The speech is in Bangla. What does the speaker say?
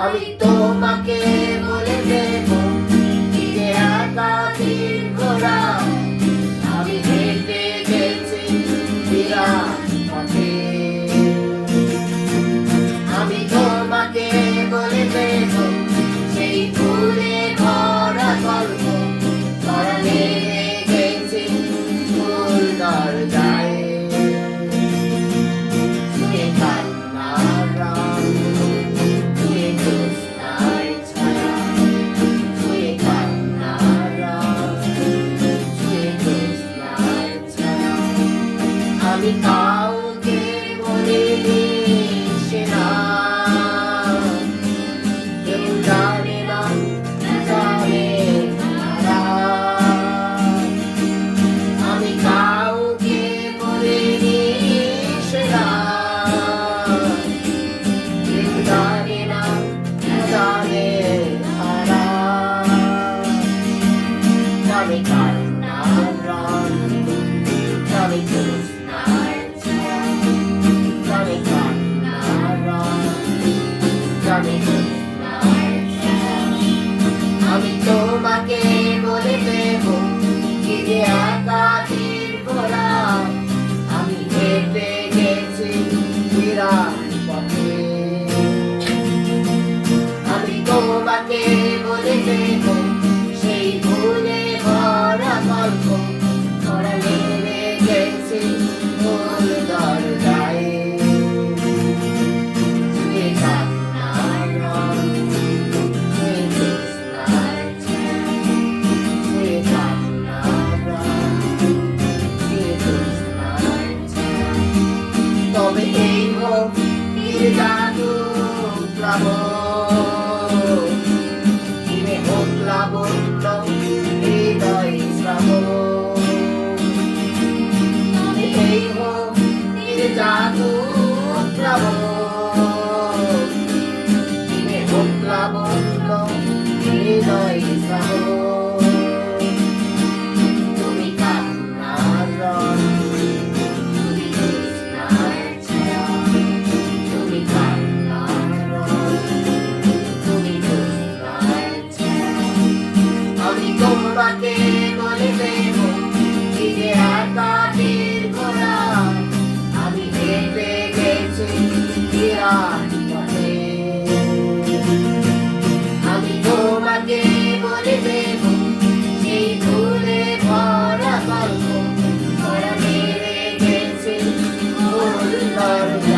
আমি তোমাকে বলে দেব ফিরে আঁকা দীর্ঘ রাত Now we got now. Amigo, va que volver. love.